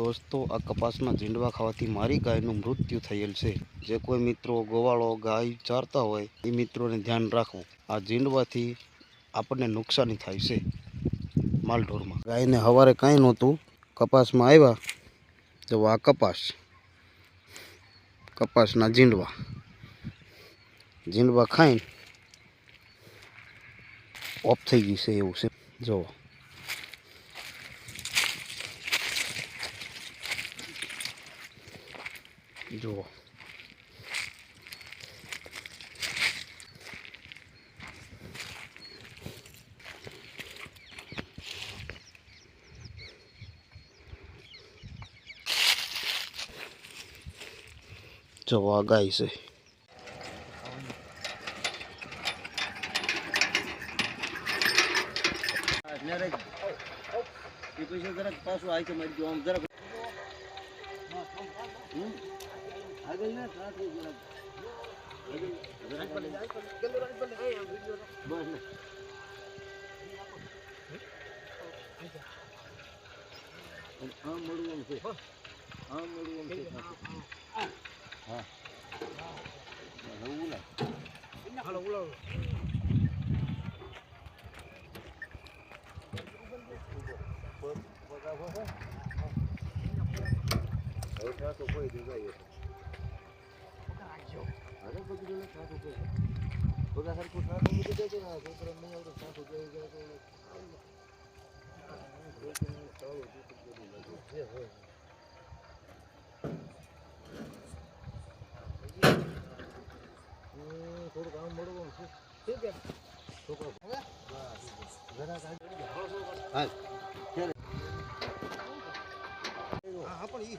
દોસ્તો, આ કપાસના ઝીંડવા ખાવાથી મારી ગાયનું મૃત્યુ થયેલ છે. જે કોઈ મિત્રો ગોવાળો ગાય ચારતા હોય, એ મિત્રોને ધ્યાન રાખવું. આ ઝીંડવાથી આપણને નુકસાની થાય છે માલઢોરમાં. ગાયને સવારે કાંઈ નહોતું, કપાસમાં આવ્યા તો આ કપાસ, કપાસના ઝીંડવા. ઝીંડવા ખાઈને ઓફ થઈ ગઈ છે એવું છે. જુઓ. જુઓ આ ગાય છે પાછું આવી મારી દો આમ જરાક મળવું આમ છે આ મળવું આમ છે હા એવું લાય હવે થાતો કોઈ થોડુંક આમ મળવું છે છોકરો હા પણ ઈ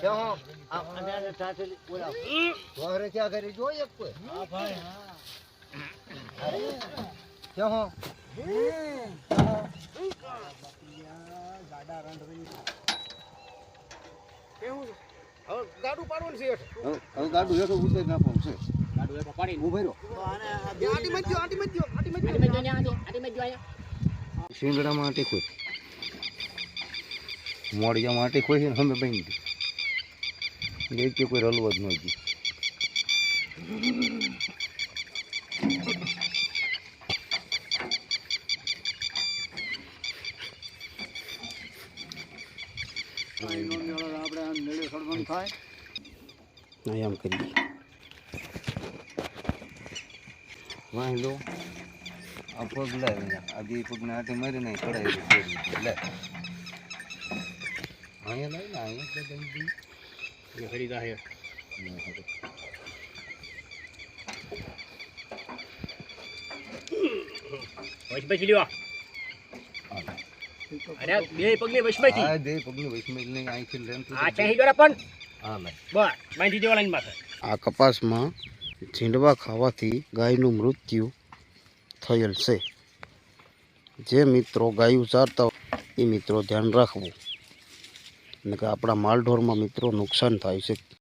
ક્યાં? આ અને સાથે લી- ઓલા ક્યાં કરી જો એક કોઈ. અરે, ક્યાં હો? હવે ગાડું પાડવાનું છે હવે ગાડું હેઠો ઉતારી નાખવાનું છે ઊભો રહ્યો. આંટી મત ગયો આટી મત ગયો આટી મત આટી મોડિયામાં આટી ખોઈ છે ને અમે બની ગઈ એક કે કોઈ રલવો જ ન સળવાનું થાય આમ કરી લો. આ પગ લે આ બે હાથે આટી મારી નહીં કડાઈ લે. અહીંયા લઈ ને અહીંયા દઈ હરી જાહે વૈષ્ણવ લ્યો અરે બે પગની વૈષ્ણવ આ બે પગની વૈષ્ણવ નહીં અહીંથી લેન આ ચાહી જોડે પણ હા લે બસ બાંધી દેવા લાઈન માથે આ કપાસમાં ઝીંડવા ખાવાથી ગાયનું મૃત્યુ થયેલ છે જે મિત્રો ગાયું ચારતા હોય એ મિત્રો ધ્યાન રાખવું અને કે આપણા માલઢોરમાં મિત્રો નુકસાન થાય છે.